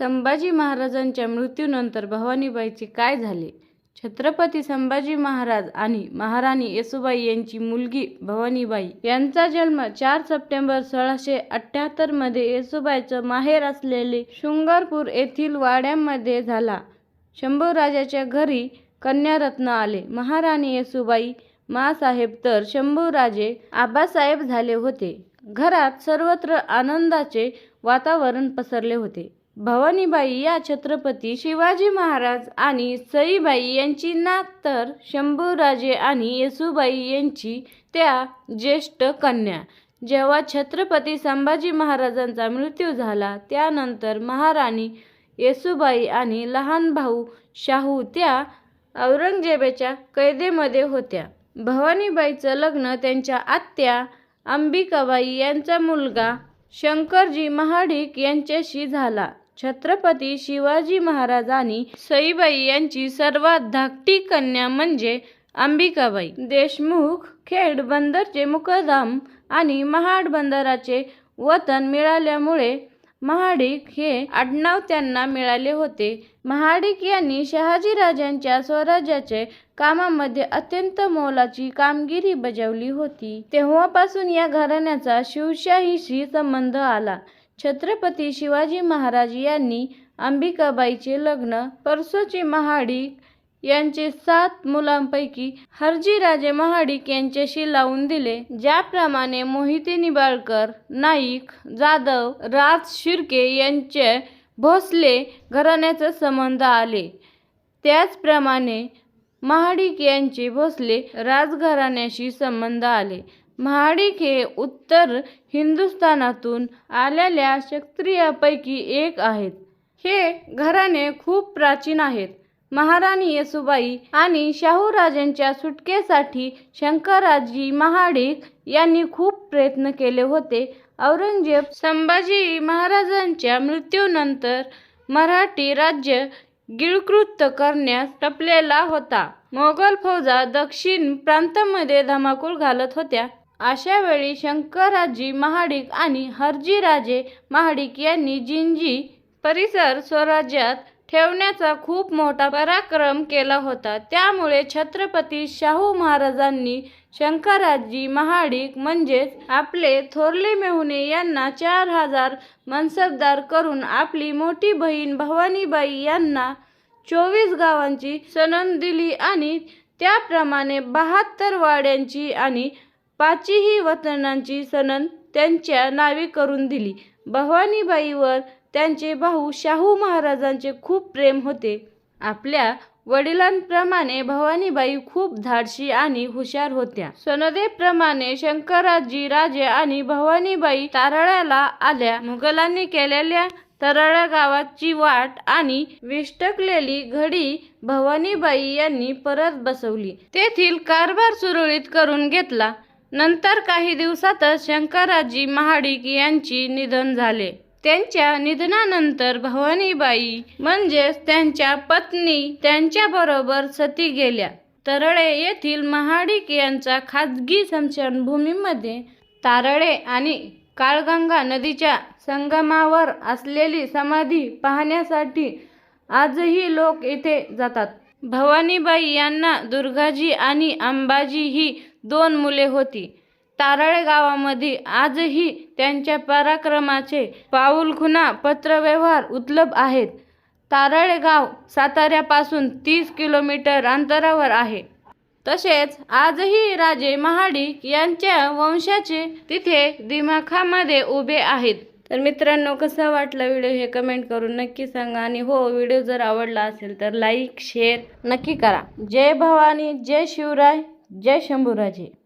संभाजी महाराजांच्या मृत्यूनंतर भवानीबाईचे काय झाले? छत्रपती संभाजी महाराज आणि महाराणी येसुबाई यांची मुलगी भवानीबाई यांचा जन्म चार सप्टेंबर सोळाशे अठ्ठ्याहत्तरमध्ये येसुबाईचं माहेर असलेले शृंगारपूर येथील वाड्यामध्ये झाला. शंभूराजाच्या घरी कन्यारत्न आले. महाराणी येसुबाई मासाहेब तर शंभूराजे आबासाहेब झाले होते. घरात सर्वत्र आनंदाचे वातावरण पसरले होते. भवानीबाई या छत्रपती शिवाजी महाराज आणि सईबाई यांची नात तर शंभूराजे आणि येसूबाई यांची त्या ज्येष्ठ कन्या. जेव्हा छत्रपती संभाजी महाराजांचा मृत्यू झाला त्यानंतर महाराणी येसुबाई आणि लहान भाऊ शाहू त्या औरंगजेबाच्या कैदेमध्ये होत्या. भवानीबाईचं लग्न त्यांच्या आत्या अंबिकाबाई यांचा मुलगा शंकरजी महाडिक यांच्याशी झाला. छत्रपती शिवाजी महाराज आणि सईबाई यांची सर्वात धाकटी कन्या म्हणजे अंबिकाबाई. देशमुख खेड बंदरचे मुकदम आणि महाड बंदराचे वतन मिळाल्यामुळे महाडिक हे आडनाव त्यांना मिळाले होते. महाडिक यांनी शहाजीराजांच्या स्वराज्याचे कामामध्ये अत्यंत मोलाची कामगिरी बजावली होती. तेव्हापासून या घराण्याचा शिवशाहीशी संबंध आला. छत्रपती शिवाजी महाराज यांनी अंबिकाबाईचे लग्न परसोची महाडिक यांचे सात मुलांपैकी हरजीराजे महाडिक यांच्याशी लावून दिले ज्याप्रमाणे मोहिते निबाळकर नाईक जाधव राज शिर्के यांचे भोसले घराण्याचे संबंध आले. त्याचप्रमाणे महाडिक यांचे भोसले राजघराण्याशी संबंध आले. महाडिक हे उत्तर हिंदुस्थानातून आलेल्या क्षत्रियापैकी एक आहेत. हे घराणे खूप प्राचीन आहेत. महाराणी येसुबाई आणि शाहूराजांच्या सुटकेसाठी शंकराजी महाडिक यांनी खूप प्रयत्न केले होते. औरंगजेब संभाजी महाराजांच्या मृत्यूनंतर मराठी राज्य गिळकृत करण्यास टपलेला होता. मोगल फौजा दक्षिण प्रांतामध्ये धमाकूळ घालत होत्या. अशा वेळी शंकराजी महाडिक आणि हरजीराजे महाडिक यांनी जिंजी परिसर स्वराज्यात ठेवण्याचा खूप मोठा पराक्रम केला होता. त्यामुळे छत्रपती शाहू महाराजांनी शंकराजी महाडिक म्हणजेच आपले थोरले मेहुणे यांना चार हजार मनसबदार करून आपली मोठी बहीण भवानीबाई यांना चोवीस गावांची सनद दिली आणि त्याप्रमाणे बहात्तर वाड्यांची आणि पाचही वतनांची सनद त्यांच्या नावे करून दिली. भवानीबाईवर त्यांचे भाऊ शाहू महाराजांचे खूप प्रेम होते. आपल्या वडिलांप्रमाणे भवानीबाई खूप धाडशी आणि हुशार होत्या. सनदेप्रमाणे शंकराजी राजे आणि भवानीबाई तारळ्याला आल्या. मुघलांनी केलेल्या तरळा गावाची वाट आणि विष्टकलेली घडी भवानीबाई यांनी परत बसवली. तेथील कारभार सुरळीत करून घेतला. नंतर काही दिवसातच शंकराजी महाडिक यांची निधन झाले. त्यांच्या निधनानंतर भवानीबाई म्हणजेच त्यांच्या पत्नी त्यांच्याबरोबर सती गेल्या. तरळे येथील महाडिक यांचा खाजगी स्मशानभूमीमध्ये तारळे आणि काळगंगा नदीच्या संगमावर असलेली समाधी पाहण्यासाठी आजही लोक येथे जातात. भवानीबाई यांना दुर्गाजी आणि अंबाजी ही दोन मुले होती. तारळे गावामध्ये आजही त्यांच्या पराक्रमाचे पाऊलखुणा पत्रव्यवहार उपलब्ध आहेत. तारळे गाव साताऱ्यापासून तीस किलोमीटर अंतरावर आहे. तसेच आजही राजे महाडिक यांच्या वंशाचे तिथे दिमाखामध्ये उभे आहेत. तर मित्रांनो कसा वाटला व्हिडिओ हे कमेंट करून नक्की सांगा आणि हो व्हिडिओ जर आवडला असेल तर लाईक शेअर नक्की करा. जय भवानी जय शिवराय. जय शंभूराजे.